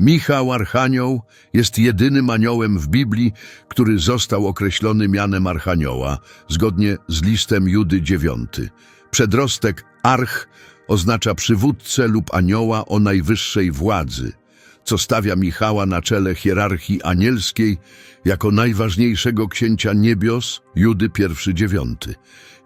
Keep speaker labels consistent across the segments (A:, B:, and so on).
A: Michał Archanioł jest jedynym aniołem w Biblii, który został określony mianem Archanioła, zgodnie z listem Judy 9. Przedrostek Arch oznacza przywódcę lub anioła o najwyższej władzy, co stawia Michała na czele hierarchii anielskiej jako najważniejszego księcia niebios, Judy 1-9.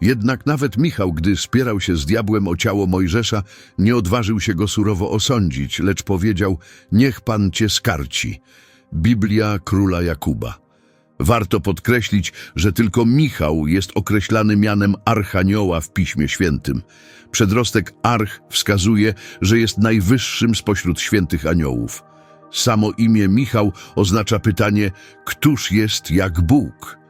A: Jednak nawet Michał, gdy spierał się z diabłem o ciało Mojżesza, nie odważył się go surowo osądzić, lecz powiedział, niech Pan cię skarci. Biblia króla Jakuba. Warto podkreślić, że tylko Michał jest określany mianem Archanioła w Piśmie Świętym. Przedrostek Arch wskazuje, że jest najwyższym spośród świętych aniołów. Samo imię Michał oznacza pytanie, któż jest jak Bóg?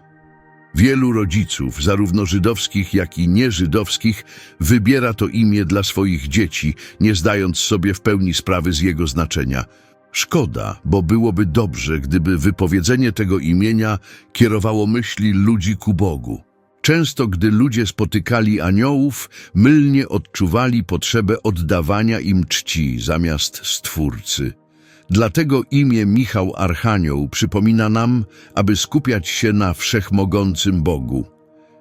A: Wielu rodziców, zarówno żydowskich, jak i nieżydowskich, wybiera to imię dla swoich dzieci, nie zdając sobie w pełni sprawy z jego znaczenia. Szkoda, bo byłoby dobrze, gdyby wypowiedzenie tego imienia kierowało myśli ludzi ku Bogu. Często, gdy ludzie spotykali aniołów, mylnie odczuwali potrzebę oddawania im czci zamiast Stwórcy. Dlatego imię Michał Archanioł przypomina nam, aby skupiać się na wszechmogącym Bogu.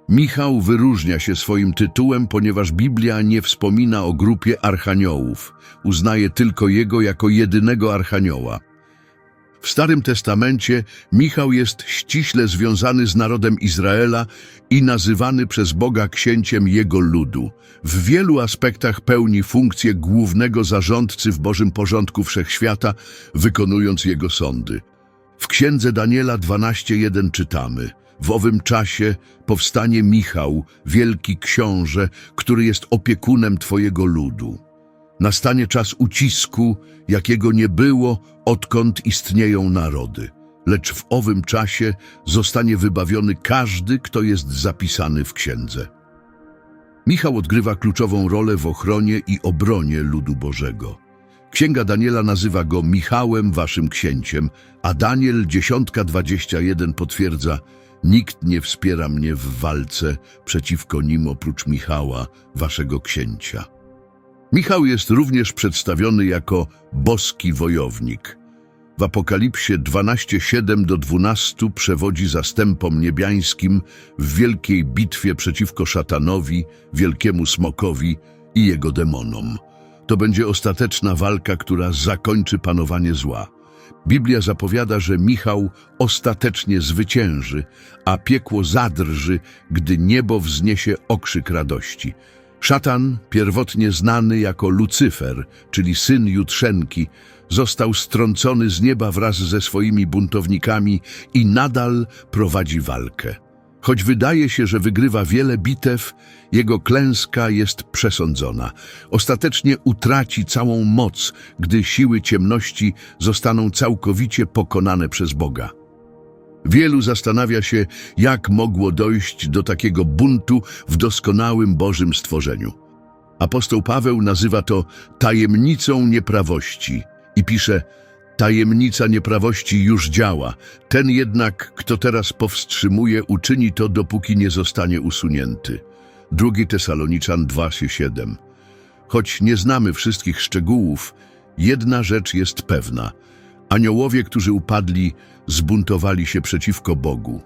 A: Michał wyróżnia się swoim tytułem, ponieważ Biblia nie wspomina o grupie archaniołów, uznaje tylko jego jako jedynego archanioła. W Starym Testamencie Michał jest ściśle związany z narodem Izraela i nazywany przez Boga księciem jego ludu. W wielu aspektach pełni funkcję głównego zarządcy w Bożym porządku wszechświata, wykonując jego sądy. W księdze Daniela 12.1 czytamy W owym czasie powstanie Michał, wielki książę, który jest opiekunem Twojego ludu. Nastanie czas ucisku, jakiego nie było, odkąd istnieją narody. Lecz w owym czasie zostanie wybawiony każdy, kto jest zapisany w księdze. Michał odgrywa kluczową rolę w ochronie i obronie ludu Bożego. Księga Daniela nazywa go Michałem, waszym księciem, a Daniel 10:21 potwierdza Nikt nie wspiera mnie w walce przeciwko nim oprócz Michała, waszego księcia. Michał jest również przedstawiony jako boski wojownik. W Apokalipsie 12:7 do 12 przewodzi zastępom niebiańskim w wielkiej bitwie przeciwko szatanowi, wielkiemu smokowi i jego demonom. To będzie ostateczna walka, która zakończy panowanie zła. Biblia zapowiada, że Michał ostatecznie zwycięży, a piekło zadrży, gdy niebo wzniesie okrzyk radości. Szatan, pierwotnie znany jako Lucyfer, czyli syn Jutrzenki, został strącony z nieba wraz ze swoimi buntownikami i nadal prowadzi walkę. Choć wydaje się, że wygrywa wiele bitew, jego klęska jest przesądzona. Ostatecznie utraci całą moc, gdy siły ciemności zostaną całkowicie pokonane przez Boga. Wielu zastanawia się, jak mogło dojść do takiego buntu w doskonałym Bożym stworzeniu. Apostoł Paweł nazywa to tajemnicą nieprawości i pisze Tajemnica nieprawości już działa, ten jednak, kto teraz powstrzymuje, uczyni to, dopóki nie zostanie usunięty. 2 Tesaloniczan 2,7 Choć nie znamy wszystkich szczegółów, jedna rzecz jest pewna. Aniołowie, którzy upadli, zbuntowali się przeciwko Bogu.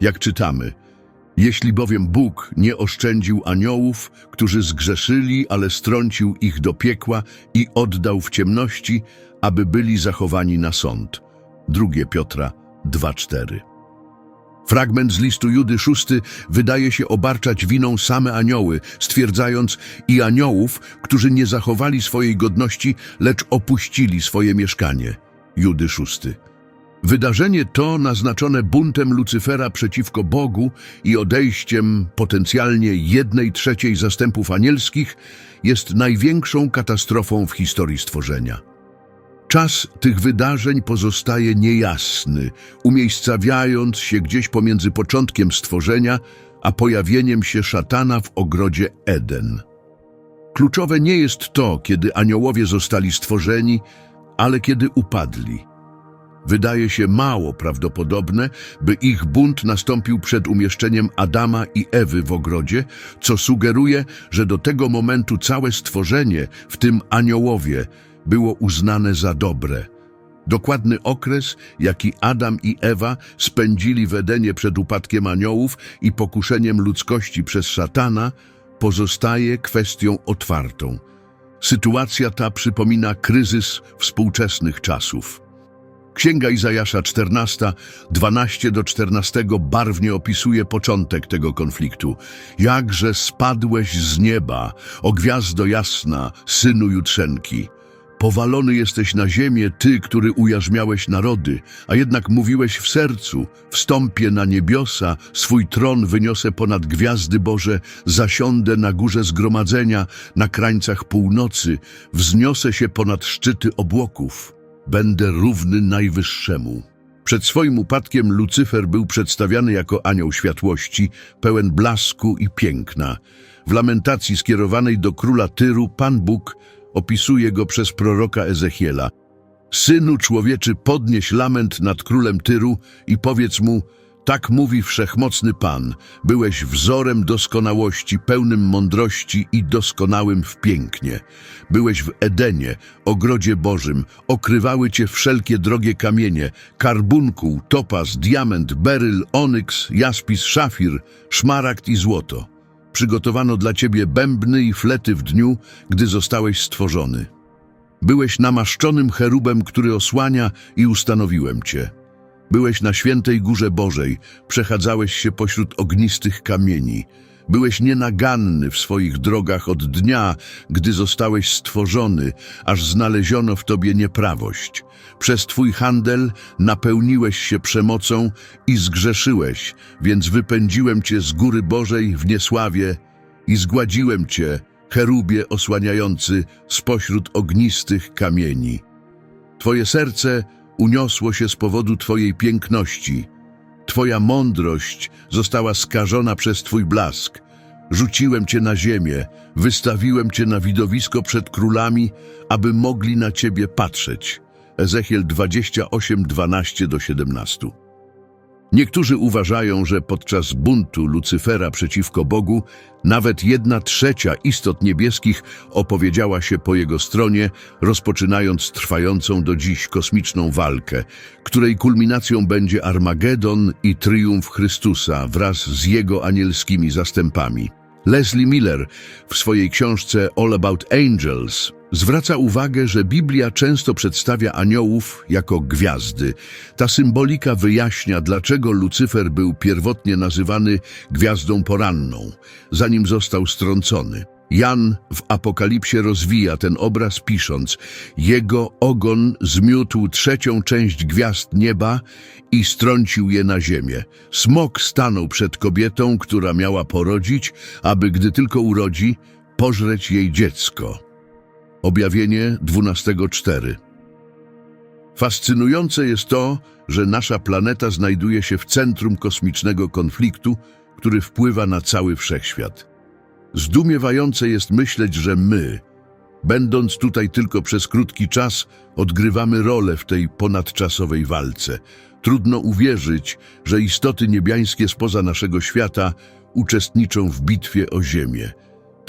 A: Jak czytamy, jeśli bowiem Bóg nie oszczędził aniołów, którzy zgrzeszyli, ale strącił ich do piekła i oddał w ciemności, aby byli zachowani na sąd. 2 Piotra 2,4 Fragment z listu Judy VI wydaje się obarczać winą same anioły, stwierdzając i aniołów, którzy nie zachowali swojej godności, lecz opuścili swoje mieszkanie. Judy VI. Wydarzenie to, naznaczone buntem Lucyfera przeciwko Bogu i odejściem potencjalnie jednej trzeciej zastępów anielskich, jest największą katastrofą w historii stworzenia. Czas tych wydarzeń pozostaje niejasny, umiejscawiając się gdzieś pomiędzy początkiem stworzenia a pojawieniem się szatana w ogrodzie Eden. Kluczowe nie jest to, kiedy aniołowie zostali stworzeni, ale kiedy upadli. Wydaje się mało prawdopodobne, by ich bunt nastąpił przed umieszczeniem Adama i Ewy w ogrodzie, co sugeruje, że do tego momentu całe stworzenie, w tym aniołowie, było uznane za dobre. Dokładny okres, jaki Adam i Ewa spędzili w Edenie przed upadkiem aniołów i pokuszeniem ludzkości przez szatana, pozostaje kwestią otwartą. Sytuacja ta przypomina kryzys współczesnych czasów. Księga Izajasza 14, 12 do 14 barwnie opisuje początek tego konfliktu. Jakże spadłeś z nieba, o gwiazdo jasna, synu jutrzenki. Powalony jesteś na ziemię, ty, który ujarzmiałeś narody, a jednak mówiłeś w sercu, wstąpię na niebiosa, swój tron wyniosę ponad gwiazdy Boże, zasiądę na górze zgromadzenia, na krańcach północy, wzniosę się ponad szczyty obłoków. Będę równy Najwyższemu. Przed swoim upadkiem Lucyfer był przedstawiany jako anioł światłości, pełen blasku i piękna. W lamentacji skierowanej do króla Tyru Pan Bóg opisuje go przez proroka Ezechiela. Synu człowieczy, podnieś lament nad królem Tyru i powiedz mu, tak mówi wszechmocny Pan, byłeś wzorem doskonałości, pełnym mądrości i doskonałym w pięknie. Byłeś w Edenie, ogrodzie Bożym, okrywały cię wszelkie drogie kamienie, karbunkuł, topaz, diament, beryl, onyks, jaspis, szafir, szmaragd i złoto. Przygotowano dla ciebie bębny i flety w dniu, gdy zostałeś stworzony. Byłeś namaszczonym cherubem, który osłania i ustanowiłem cię. Byłeś na świętej górze Bożej, przechadzałeś się pośród ognistych kamieni. Byłeś nienaganny w swoich drogach od dnia, gdy zostałeś stworzony, aż znaleziono w tobie nieprawość. Przez twój handel napełniłeś się przemocą i zgrzeszyłeś, więc wypędziłem cię z góry Bożej w niesławie i zgładziłem cię, cherubie osłaniający, spośród ognistych kamieni. Twoje serce uniosło się z powodu Twojej piękności. Twoja mądrość została skażona przez Twój blask. Rzuciłem Cię na ziemię, wystawiłem Cię na widowisko przed królami, aby mogli na Ciebie patrzeć. Ezechiel 28, 12 do 17. Niektórzy uważają, że podczas buntu Lucyfera przeciwko Bogu nawet jedna trzecia istot niebieskich opowiedziała się po jego stronie, rozpoczynając trwającą do dziś kosmiczną walkę, której kulminacją będzie Armagedon i triumf Chrystusa wraz z jego anielskimi zastępami. Leslie Miller w swojej książce All About Angels zwraca uwagę, że Biblia często przedstawia aniołów jako gwiazdy. Ta symbolika wyjaśnia, dlaczego Lucyfer był pierwotnie nazywany gwiazdą poranną, zanim został strącony. Jan w Apokalipsie rozwija ten obraz pisząc Jego ogon zmiótł trzecią część gwiazd nieba i strącił je na ziemię. Smok stanął przed kobietą, która miała porodzić, aby gdy tylko urodzi, pożreć jej dziecko. Objawienie 12.4 Fascynujące jest to, że nasza planeta znajduje się w centrum kosmicznego konfliktu, który wpływa na cały wszechświat. Zdumiewające jest myśleć, że my, będąc tutaj tylko przez krótki czas, odgrywamy rolę w tej ponadczasowej walce. Trudno uwierzyć, że istoty niebiańskie spoza naszego świata uczestniczą w bitwie o Ziemię.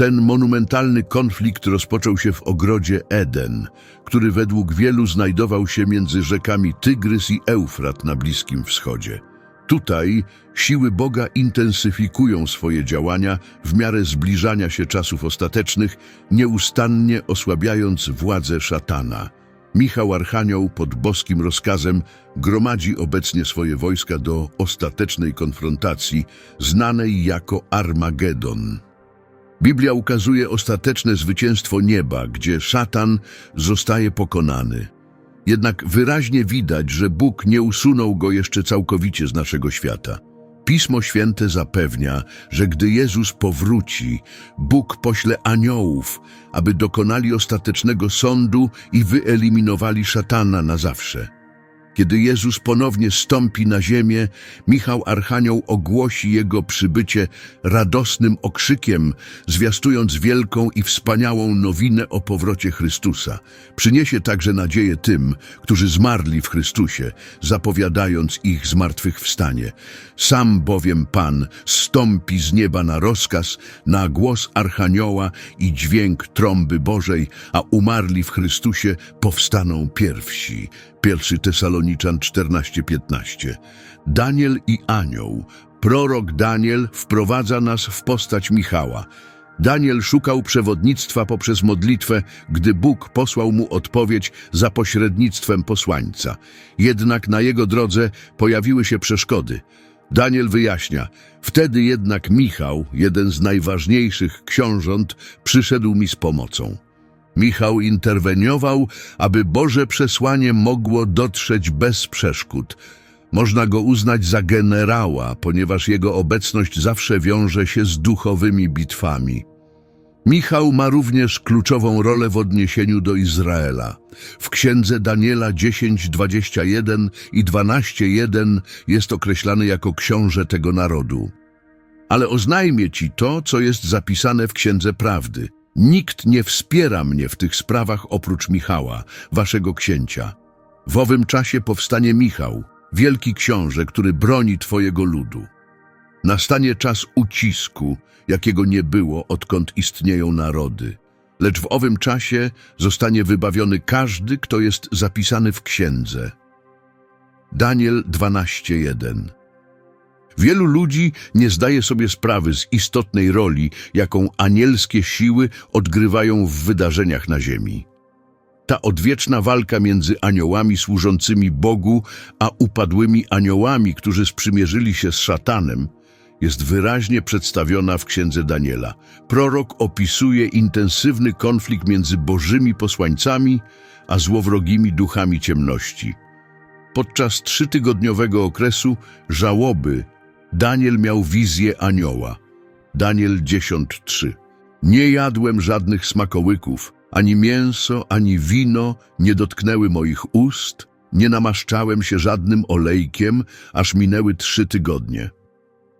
A: Ten monumentalny konflikt rozpoczął się w ogrodzie Eden, który według wielu znajdował się między rzekami Tygrys i Eufrat na Bliskim Wschodzie. Tutaj siły Boga intensyfikują swoje działania w miarę zbliżania się czasów ostatecznych, nieustannie osłabiając władzę szatana. Michał Archanioł pod boskim rozkazem gromadzi obecnie swoje wojska do ostatecznej konfrontacji, znanej jako Armagedon. Biblia ukazuje ostateczne zwycięstwo nieba, gdzie szatan zostaje pokonany. Jednak wyraźnie widać, że Bóg nie usunął go jeszcze całkowicie z naszego świata. Pismo Święte zapewnia, że gdy Jezus powróci, Bóg pośle aniołów, aby dokonali ostatecznego sądu i wyeliminowali szatana na zawsze. Kiedy Jezus ponownie stąpi na ziemię, Michał Archanioł ogłosi Jego przybycie radosnym okrzykiem, zwiastując wielką i wspaniałą nowinę o powrocie Chrystusa. Przyniesie także nadzieję tym, którzy zmarli w Chrystusie, zapowiadając ich zmartwychwstanie. Sam bowiem Pan stąpi z nieba na rozkaz, na głos Archanioła i dźwięk trąby Bożej, a umarli w Chrystusie powstaną pierwsi. 1 Tesaloniczan 14:15. Daniel i anioł. Prorok Daniel wprowadza nas w postać Michała. Daniel szukał przewodnictwa poprzez modlitwę, gdy Bóg posłał mu odpowiedź za pośrednictwem posłańca. Jednak na jego drodze pojawiły się przeszkody. Daniel wyjaśnia, wtedy jednak Michał, jeden z najważniejszych książąt, przyszedł mi z pomocą. Michał interweniował, aby Boże przesłanie mogło dotrzeć bez przeszkód. Można go uznać za generała, ponieważ jego obecność zawsze wiąże się z duchowymi bitwami. Michał ma również kluczową rolę w odniesieniu do Izraela. W księdze Daniela 10:21 i 12:1 jest określany jako książę tego narodu. Ale oznajmię ci to, co jest zapisane w Księdze Prawdy. Nikt nie wspiera mnie w tych sprawach oprócz Michała, waszego księcia. W owym czasie powstanie Michał, wielki książę, który broni twojego ludu. Nastanie czas ucisku, jakiego nie było, odkąd istnieją narody. Lecz w owym czasie zostanie wybawiony każdy, kto jest zapisany w księdze. Daniel 12:1 Wielu ludzi nie zdaje sobie sprawy z istotnej roli, jaką anielskie siły odgrywają w wydarzeniach na ziemi. Ta odwieczna walka między aniołami służącymi Bogu, a upadłymi aniołami, którzy sprzymierzyli się z szatanem, jest wyraźnie przedstawiona w księdze Daniela. Prorok opisuje intensywny konflikt między bożymi posłańcami, a złowrogimi duchami ciemności. Podczas trzytygodniowego okresu żałoby Daniel miał wizję anioła. Daniel 10:3. Nie jadłem żadnych smakołyków, ani mięso, ani wino nie dotknęły moich ust, nie namaszczałem się żadnym olejkiem, aż minęły trzy tygodnie.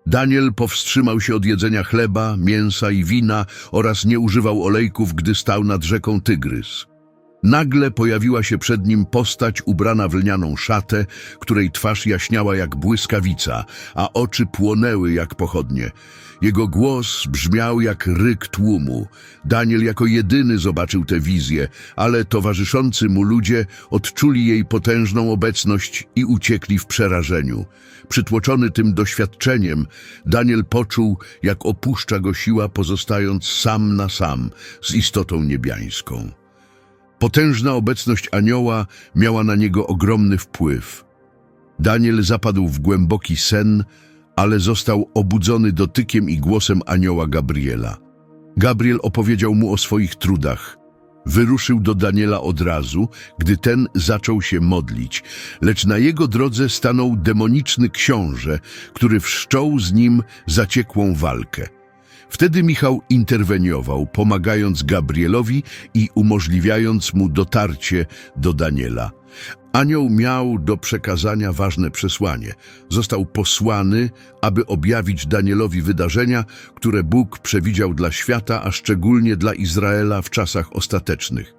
A: Daniel powstrzymał się od jedzenia chleba, mięsa i wina oraz nie używał olejków, gdy stał nad rzeką Tygrys. Nagle pojawiła się przed nim postać ubrana w lnianą szatę, której twarz jaśniała jak błyskawica, a oczy płonęły jak pochodnie. Jego głos brzmiał jak ryk tłumu. Daniel jako jedyny zobaczył tę wizję, ale towarzyszący mu ludzie odczuli jej potężną obecność i uciekli w przerażeniu. Przytłoczony tym doświadczeniem, Daniel poczuł, jak opuszcza go siła, pozostając sam na sam z istotą niebiańską. Potężna obecność anioła miała na niego ogromny wpływ. Daniel zapadł w głęboki sen, ale został obudzony dotykiem i głosem anioła Gabriela. Gabriel opowiedział mu o swoich trudach. Wyruszył do Daniela od razu, gdy ten zaczął się modlić, lecz na jego drodze stanął demoniczny książę, który wszczął z nim zaciekłą walkę. Wtedy Michał interweniował, pomagając Gabrielowi i umożliwiając mu dotarcie do Daniela. Anioł miał do przekazania ważne przesłanie. Został posłany, aby objawić Danielowi wydarzenia, które Bóg przewidział dla świata, a szczególnie dla Izraela w czasach ostatecznych.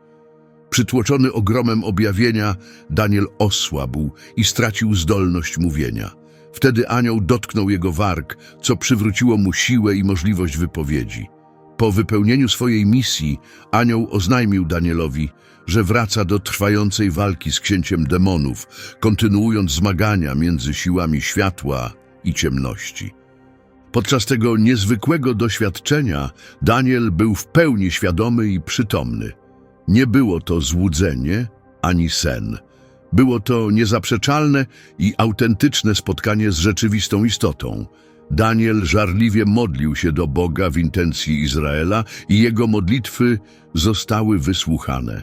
A: Przytłoczony ogromem objawienia, Daniel osłabł i stracił zdolność mówienia. Wtedy anioł dotknął jego warg, co przywróciło mu siłę i możliwość wypowiedzi. Po wypełnieniu swojej misji anioł oznajmił Danielowi, że wraca do trwającej walki z księciem demonów, kontynuując zmagania między siłami światła i ciemności. Podczas tego niezwykłego doświadczenia Daniel był w pełni świadomy i przytomny. Nie było to złudzenie ani sen. Było to niezaprzeczalne i autentyczne spotkanie z rzeczywistą istotą. Daniel żarliwie modlił się do Boga w intencji Izraela i jego modlitwy zostały wysłuchane.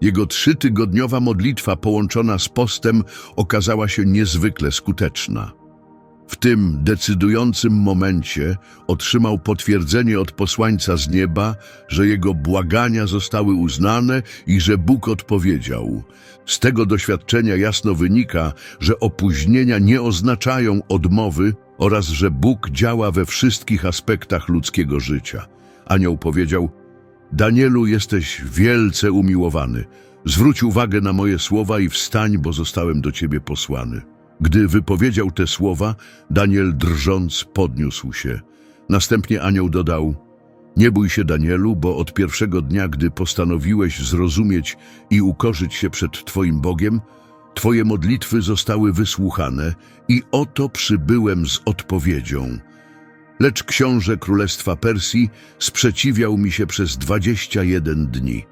A: Jego trzytygodniowa modlitwa połączona z postem okazała się niezwykle skuteczna. W tym decydującym momencie otrzymał potwierdzenie od posłańca z nieba, że jego błagania zostały uznane i że Bóg odpowiedział. Z tego doświadczenia jasno wynika, że opóźnienia nie oznaczają odmowy oraz że Bóg działa we wszystkich aspektach ludzkiego życia. Anioł powiedział, Danielu, jesteś wielce umiłowany. Zwróć uwagę na moje słowa i wstań, bo zostałem do ciebie posłany. Gdy wypowiedział te słowa, Daniel drżąc podniósł się. Następnie anioł dodał, nie bój się, Danielu, bo od pierwszego dnia, gdy postanowiłeś zrozumieć i ukorzyć się przed Twoim Bogiem, Twoje modlitwy zostały wysłuchane i oto przybyłem z odpowiedzią. Lecz książę Królestwa Persji sprzeciwiał mi się przez dwadzieścia jeden dni.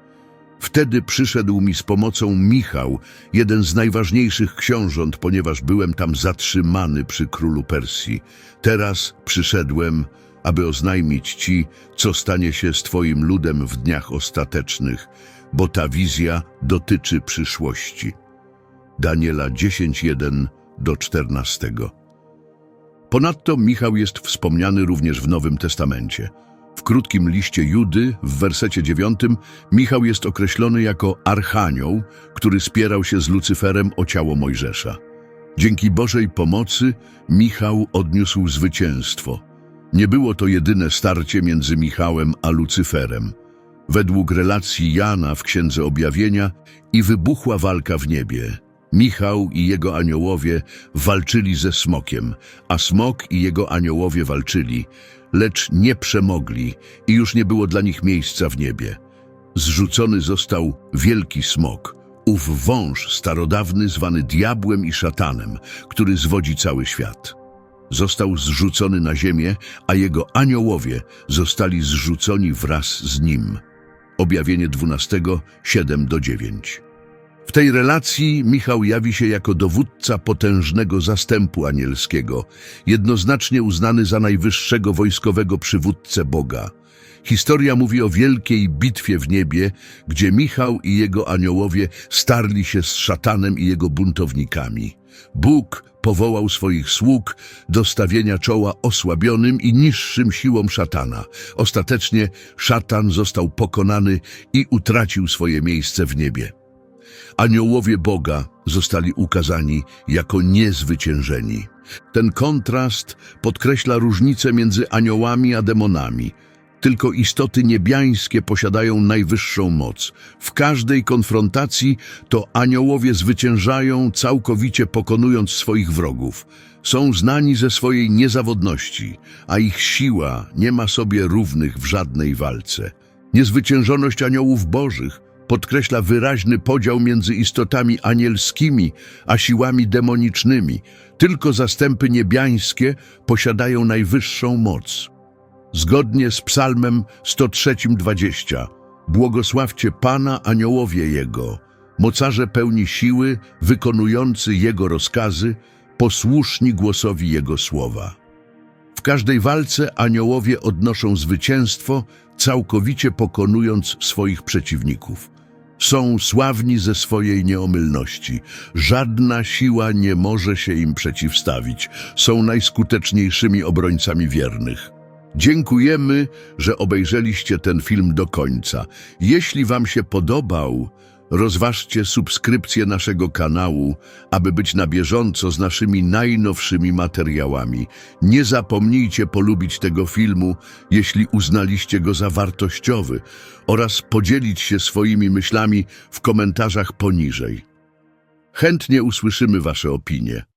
A: Wtedy przyszedł mi z pomocą Michał, jeden z najważniejszych książąt, ponieważ byłem tam zatrzymany przy królu Persji. Teraz przyszedłem, aby oznajmić ci, co stanie się z twoim ludem w dniach ostatecznych, bo ta wizja dotyczy przyszłości. Daniela 10:1 do 14. Ponadto Michał jest wspomniany również w Nowym Testamencie. W krótkim liście Judy, w wersecie 9, Michał jest określony jako archanioł, który spierał się z Lucyferem o ciało Mojżesza. Dzięki Bożej pomocy Michał odniósł zwycięstwo. Nie było to jedyne starcie między Michałem a Lucyferem. Według relacji Jana w Księdze Objawienia i wybuchła walka w niebie. Michał i jego aniołowie walczyli ze smokiem, a smok i jego aniołowie walczyli, lecz nie przemogli i już nie było dla nich miejsca w niebie. Zrzucony został wielki smok, ów wąż starodawny zwany diabłem i szatanem, który zwodzi cały świat. Został zrzucony na ziemię, a jego aniołowie zostali zrzuconi wraz z nim. Objawienie 12, 7 do 9. W tej relacji Michał jawi się jako dowódca potężnego zastępu anielskiego, jednoznacznie uznany za najwyższego wojskowego przywódcę Boga. Historia mówi o wielkiej bitwie w niebie, gdzie Michał i jego aniołowie starli się z szatanem i jego buntownikami. Bóg powołał swoich sług do stawienia czoła osłabionym i niższym siłom szatana. Ostatecznie szatan został pokonany i utracił swoje miejsce w niebie. Aniołowie Boga zostali ukazani jako niezwyciężeni. Ten kontrast podkreśla różnicę między aniołami a demonami. Tylko istoty niebiańskie posiadają najwyższą moc. W każdej konfrontacji to aniołowie zwyciężają, całkowicie pokonując swoich wrogów. Są znani ze swojej niezawodności, a ich siła nie ma sobie równych w żadnej walce. Niezwyciężoność aniołów bożych podkreśla wyraźny podział między istotami anielskimi a siłami demonicznymi. Tylko zastępy niebiańskie posiadają najwyższą moc. Zgodnie z psalmem 103:20 Błogosławcie Pana aniołowie Jego, mocarze pełni siły, wykonujący Jego rozkazy, posłuszni głosowi Jego słowa. W każdej walce aniołowie odnoszą zwycięstwo, całkowicie pokonując swoich przeciwników. Są sławni ze swojej nieomylności. Żadna siła nie może się im przeciwstawić. Są najskuteczniejszymi obrońcami wiernych. Dziękujemy, że obejrzeliście ten film do końca. Jeśli Wam się podobał, rozważcie subskrypcję naszego kanału, aby być na bieżąco z naszymi najnowszymi materiałami. Nie zapomnijcie polubić tego filmu, jeśli uznaliście go za wartościowy oraz podzielić się swoimi myślami w komentarzach poniżej. Chętnie usłyszymy Wasze opinie.